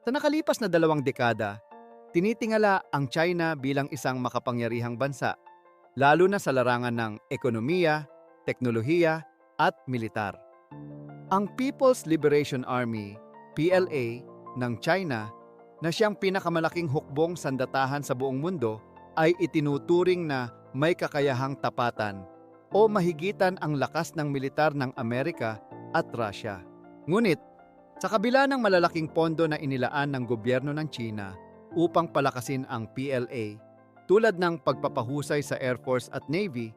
Sa nakalipas na dalawang dekada, tinitingala ang China bilang isang makapangyarihang bansa, lalo na sa larangan ng ekonomiya, teknolohiya, at militar. Ang People's Liberation Army, PLA, ng China, na siyang pinakamalaking hukbong sandatahan sa buong mundo, ay itinuturing na may kakayahang tapatan o mahigitan ang lakas ng militar ng Amerika at Russia. Ngunit, sa kabila ng malalaking pondo na inilaan ng gobyerno ng China upang palakasin ang PLA, tulad ng pagpapahusay sa Air Force at Navy,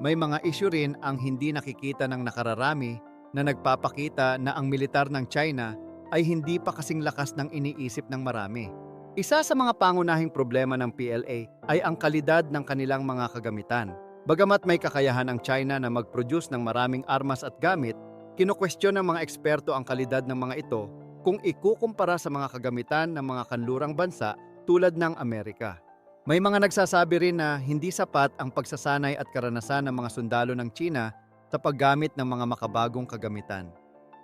may mga isyu rin ang hindi nakikita ng nakararami na nagpapakita na ang militar ng China ay hindi pa kasing lakas ng iniisip ng marami. Isa sa mga pangunahing problema ng PLA ay ang kalidad ng kanilang mga kagamitan. Bagamat may kakayahan ang China na mag-produce ng maraming armas at gamit, kinukwestiyon ng mga eksperto ang kalidad ng mga ito kung ikukumpara sa mga kagamitan ng mga kanlurang bansa tulad ng Amerika. May mga nagsasabi rin na hindi sapat ang pagsasanay at karanasan ng mga sundalo ng China sa paggamit ng mga makabagong kagamitan.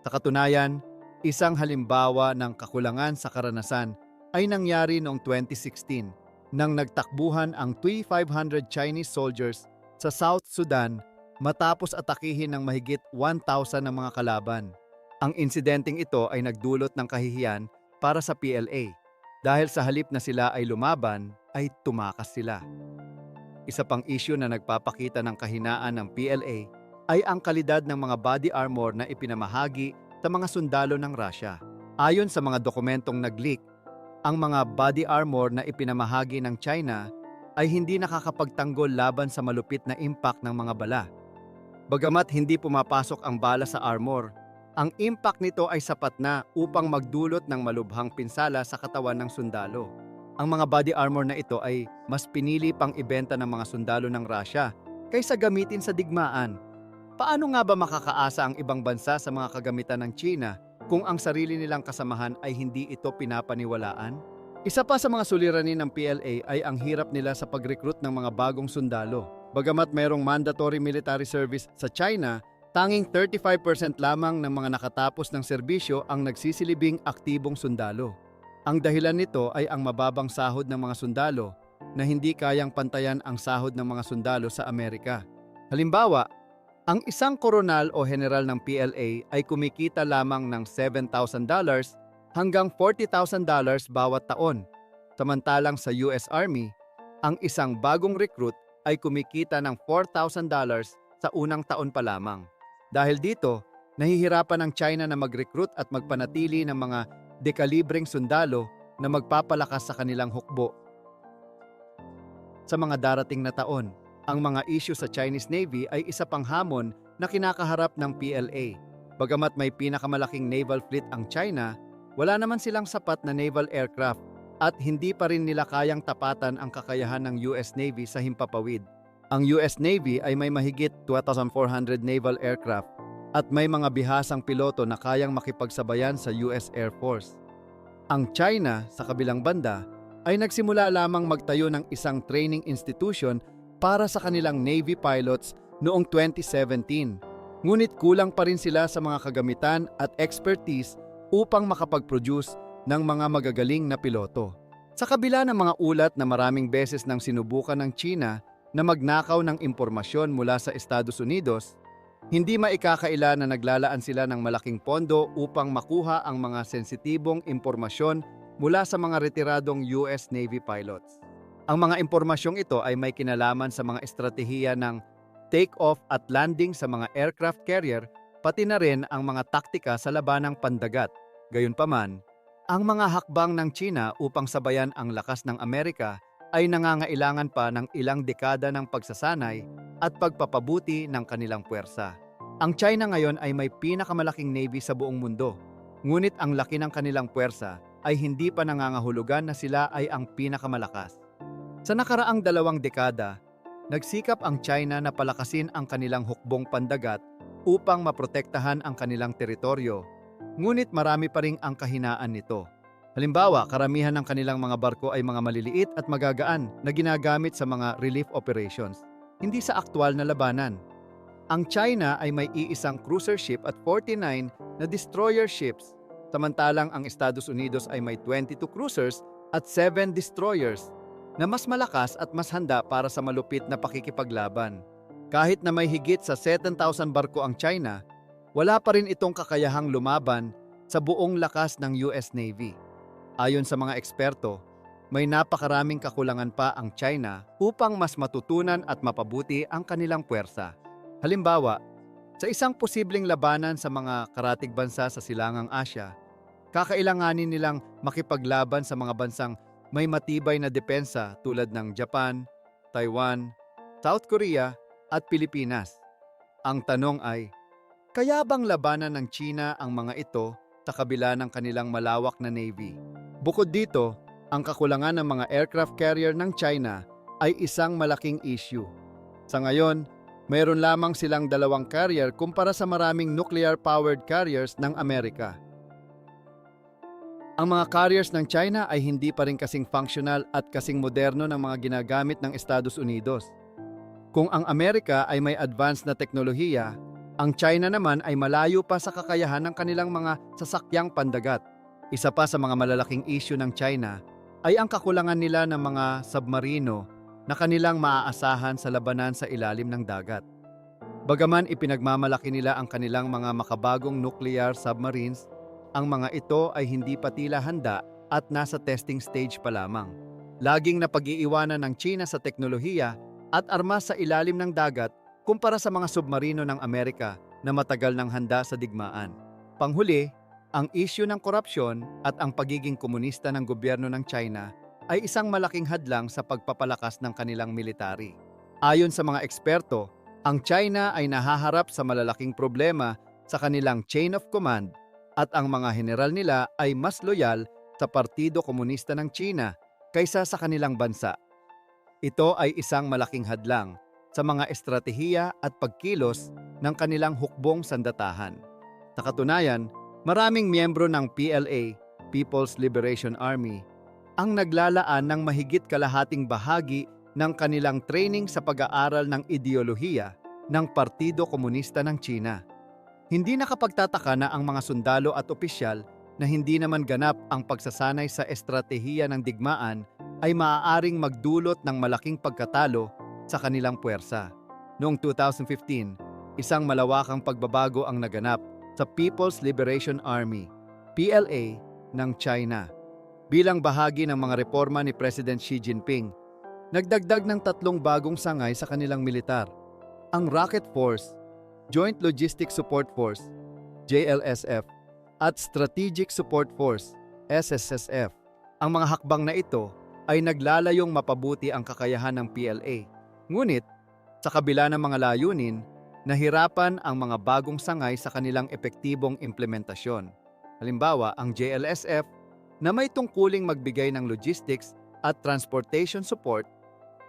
Sa katunayan, isang halimbawa ng kakulangan sa karanasan ay nangyari noong 2016 nang nagtakbuhan ang Tui-500 Chinese soldiers sa South Sudan matapos atakihin ng mahigit 1,000 ng mga kalaban. Ang insidenteng ito ay nagdulot ng kahihiyan para sa PLA dahil sa halip na sila ay lumaban, ay tumakas sila. Isa pang isyu na nagpapakita ng kahinaan ng PLA ay ang kalidad ng mga body armor na ipinamahagi sa mga sundalo ng Russia. Ayon sa mga dokumentong nag-leak, ang mga body armor na ipinamahagi ng China ay hindi nakakapagtanggol laban sa malupit na impact ng mga bala. Bagamat hindi pumapasok ang bala sa armor, ang impact nito ay sapat na upang magdulot ng malubhang pinsala sa katawan ng sundalo. Ang mga body armor na ito ay mas pinili pang ibenta ng mga sundalo ng Russia kaysa gamitin sa digmaan. Paano nga ba makakaasa ang ibang bansa sa mga kagamitan ng China kung ang sarili nilang kasamahan ay hindi ito pinapaniwalaan? Isa pa sa mga suliranin ng PLA ay ang hirap nila sa pag-recruit ng mga bagong sundalo. Bagamat mayroong mandatory military service sa China, tanging 35% lamang ng mga nakatapos ng serbisyo ang nagsisilibing aktibong sundalo. Ang dahilan nito ay ang mababang sahod ng mga sundalo na hindi kayang pantayan ang sahod ng mga sundalo sa Amerika. Halimbawa, ang isang koronal o general ng PLA ay kumikita lamang ng $7,000 hanggang $40,000 bawat taon. Samantalang sa US Army, ang isang bagong recruit ay kumikita ng $4,000 sa unang taon pa lamang. Dahil dito, nahihirapan ang China na mag-recruit at magpanatili ng mga dekalibreng sundalo na magpapalakas sa kanilang hukbo. Sa mga darating na taon, ang mga issue sa Chinese Navy ay isa pang hamon na kinakaharap ng PLA. Bagamat may pinakamalaking naval fleet ang China, wala naman silang sapat na naval aircraft at hindi pa rin nila kayang tapatan ang kakayahan ng US Navy sa himpapawid. Ang US Navy ay may mahigit 2,400 naval aircraft at may mga bihasang piloto na kayang makipagsabayan sa US Air Force. Ang China, sa kabilang banda, ay nagsimula lamang magtayo ng isang training institution para sa kanilang Navy pilots noong 2017. Ngunit kulang pa rin sila sa mga kagamitan at expertise upang makapag-produce ng mga magagaling na piloto. Sa kabila ng mga ulat na maraming beses nang sinubukan ng China na magnakaw ng impormasyon mula sa Estados Unidos, hindi maikakaila na naglalaan sila ng malaking pondo upang makuha ang mga sensitibong impormasyon mula sa mga retiradong US Navy pilots. Ang mga impormasyong ito ay may kinalaman sa mga estratehiya ng take-off at landing sa mga aircraft carrier pati na rin ang mga taktika sa labanang pandagat. Gayunpaman, ang mga hakbang ng China upang sabayan ang lakas ng Amerika ay nangangailangan pa ng ilang dekada ng pagsasanay at pagpapabuti ng kanilang puwersa. Ang China ngayon ay may pinakamalaking navy sa buong mundo, ngunit ang laki ng kanilang puwersa ay hindi pa nangangahulugan na sila ay ang pinakamalakas. Sa nakaraang dalawang dekada, nagsikap ang China na palakasin ang kanilang hukbong pandagat upang maprotektahan ang kanilang teritoryo Ngunit marami pa rin ang kahinaan nito. Halimbawa, karamihan ng kanilang mga barko ay mga maliliit at magagaan na ginagamit sa mga relief operations, hindi sa aktwal na labanan. Ang China ay may iisang cruiser ship at 49 na destroyer ships samantalang ang Estados Unidos ay may 22 cruisers at 7 destroyers na mas malakas at mas handa para sa malupit na pakikipaglaban. Kahit na may higit sa 7,000 barko ang China, wala pa rin itong kakayahang lumaban sa buong lakas ng US Navy. Ayon sa mga eksperto, may napakaraming kakulangan pa ang China upang mas matutunan at mapabuti ang kanilang puwersa. Halimbawa, sa isang posibleng labanan sa mga karatig bansa sa Silangang Asya, kakailanganin nilang makipaglaban sa mga bansang may matibay na depensa tulad ng Japan, Taiwan, South Korea at Pilipinas. Ang tanong ay, kaya bang labanan ng China ang mga ito sa kabila ng kanilang malawak na navy? Bukod dito, ang kakulangan ng mga aircraft carrier ng China ay isang malaking issue. Sa ngayon, mayroon lamang silang dalawang carrier kumpara sa maraming nuclear-powered carriers ng Amerika. Ang mga carriers ng China ay hindi pa rin kasing functional at kasing moderno ng mga ginagamit ng Estados Unidos. Kung ang Amerika ay may advanced na teknolohiya, ang China naman ay malayo pa sa kakayahan ng kanilang mga sasakyang pandagat. Isa pa sa mga malalaking issue ng China ay ang kakulangan nila ng mga submarino na kanilang maaasahan sa labanan sa ilalim ng dagat. Bagaman ipinagmamalaki nila ang kanilang mga makabagong nuclear submarines, ang mga ito ay hindi pa tila handa at nasa testing stage pa lamang. Laging napag-iiwanan ng China sa teknolohiya at armas sa ilalim ng dagat kumpara sa mga submarino ng Amerika na matagal nang handa sa digmaan. Panghuli, ang isyu ng korupsyon at ang pagiging komunista ng gobyerno ng China ay isang malaking hadlang sa pagpapalakas ng kanilang military. Ayon sa mga eksperto, ang China ay nahaharap sa malalaking problema sa kanilang chain of command at ang mga general nila ay mas loyal sa Partido Komunista ng China kaysa sa kanilang bansa. Ito ay isang malaking hadlang sa mga estratehiya at pagkilos ng kanilang hukbong sandatahan. Sa katunayan, maraming miyembro ng PLA, People's Liberation Army, ang naglalaan ng mahigit kalahating bahagi ng kanilang training sa pag-aaral ng ideolohiya ng Partido Komunista ng China. Hindi nakapagtataka na ang mga sundalo at opisyal na hindi naman ganap ang pagsasanay sa estratehiya ng digmaan ay maaaring magdulot ng malaking pagkatalo sa kanilang puwersa. Noong 2015, isang malawakang pagbabago ang naganap sa People's Liberation Army, PLA, ng China. Bilang bahagi ng mga reforma ni President Xi Jinping, nagdagdag ng tatlong bagong sangay sa kanilang militar. Ang Rocket Force, Joint Logistics Support Force, JLSF, at Strategic Support Force, SSSF. Ang mga hakbang na ito ay naglalayong mapabuti ang kakayahan ng PLA. Ngunit, sa kabila ng mga layunin, nahirapan ang mga bagong sangay sa kanilang epektibong implementasyon. Halimbawa, ang JLSF na may tungkuling magbigay ng logistics at transportation support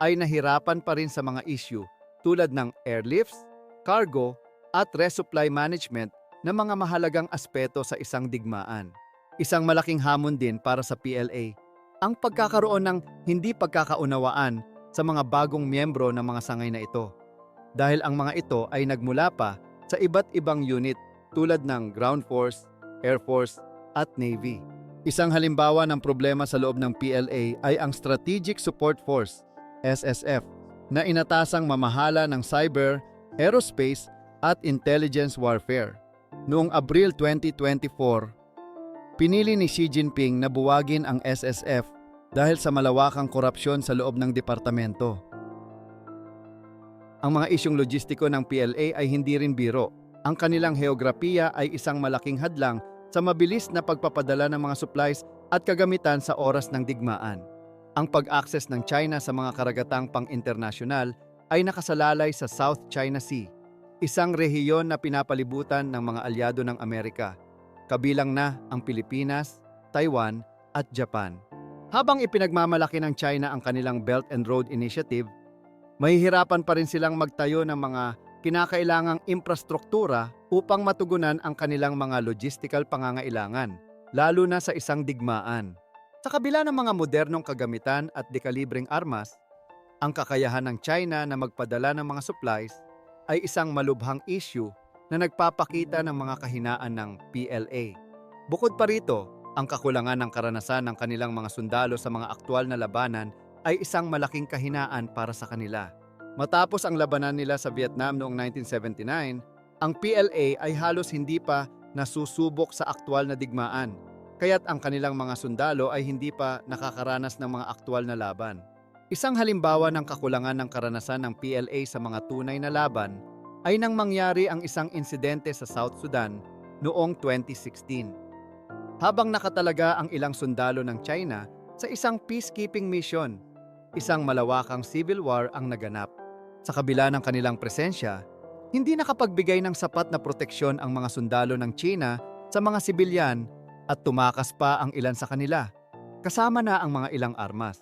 ay nahirapan pa rin sa mga issue tulad ng airlifts, cargo, at resupply management na mga mahalagang aspeto sa isang digmaan. Isang malaking hamon din para sa PLA ang pagkakaroon ng hindi pagkakaunawaan sa mga bagong miyembro ng mga sangay na ito. Dahil ang mga ito ay nagmula pa sa iba't ibang unit tulad ng Ground Force, Air Force at Navy. Isang halimbawa ng problema sa loob ng PLA ay ang Strategic Support Force, SSF, na inatasang mamahala ng cyber, aerospace at intelligence warfare. Noong Abril 2024, Pinili ni Xi Jinping na buwagin ang SSF dahil sa malawakang korupsyon sa loob ng departamento. Ang mga isyong logistiko ng PLA ay hindi rin biro. Ang kanilang heograpiya ay isang malaking hadlang sa mabilis na pagpapadala ng mga supplies at kagamitan sa oras ng digmaan. Ang pag-access ng China sa mga karagatang pang-internasyonal ay nakasalalay sa South China Sea, isang rehiyon na pinapalibutan ng mga alyado ng Amerika kabilang na ang Pilipinas, Taiwan at Japan. Habang ipinagmamalaki ng China ang kanilang Belt and Road Initiative, mahihirapan pa rin silang magtayo ng mga kinakailangang infrastruktura upang matugunan ang kanilang mga logistical pangangailangan, lalo na sa isang digmaan. Sa kabila ng mga modernong kagamitan at dekalibreng armas, ang kakayahan ng China na magpadala ng mga supplies ay isang malubhang issue na nagpapakita ng mga kahinaan ng PLA. Bukod pa rito, ang kakulangan ng karanasan ng kanilang mga sundalo sa mga aktwal na labanan ay isang malaking kahinaan para sa kanila. Matapos ang labanan nila sa Vietnam noong 1979, ang PLA ay halos hindi pa nasusubok sa aktwal na digmaan, kaya't ang kanilang mga sundalo ay hindi pa nakakaranas ng mga aktwal na laban. Isang halimbawa ng kakulangan ng karanasan ng PLA sa mga tunay na laban ay nang mangyari ang isang insidente sa South Sudan noong 2016. Habang nakatalaga ang ilang sundalo ng China sa isang peacekeeping mission, isang malawakang civil war ang naganap. Sa kabila ng kanilang presensya, hindi nakapagbigay ng sapat na proteksyon ang mga sundalo ng China sa mga sibilyan at tumakas pa ang ilan sa kanila, kasama na ang mga ilang armas.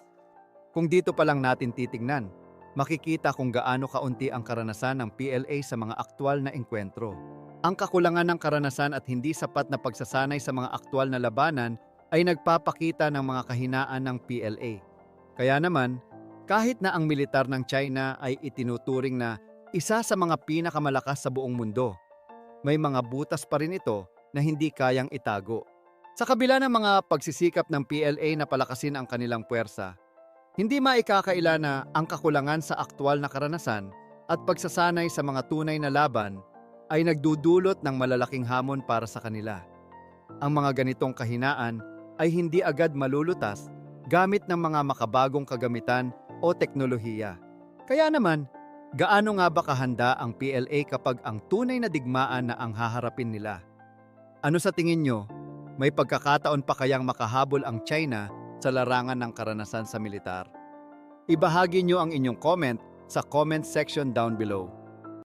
Kung dito pa lang natin titingnan, makikita kung gaano kaunti ang karanasan ng PLA sa mga aktwal na engkwentro. Ang kakulangan ng karanasan at hindi sapat na pagsasanay sa mga aktwal na labanan ay nagpapakita ng mga kahinaan ng PLA. Kaya naman, kahit na ang militar ng China ay itinuturing na isa sa mga pinakamalakas sa buong mundo, may mga butas pa rin ito na hindi kayang itago. Sa kabila ng mga pagsisikap ng PLA na palakasin ang kanilang puwersa, hindi maikakaila na ang kakulangan sa aktwal na karanasan at pagsasanay sa mga tunay na laban ay nagdudulot ng malalaking hamon para sa kanila. Ang mga ganitong kahinaan ay hindi agad malulutas gamit ng mga makabagong kagamitan o teknolohiya. Kaya naman, gaano nga ba kahanda ang PLA kapag ang tunay na digmaan na ang haharapin nila? Ano sa tingin nyo? May pagkakataon pa kayang makahabol ang China sa larangan ng karanasan sa militar? Ibahagi nyo ang inyong comment sa comment section down below.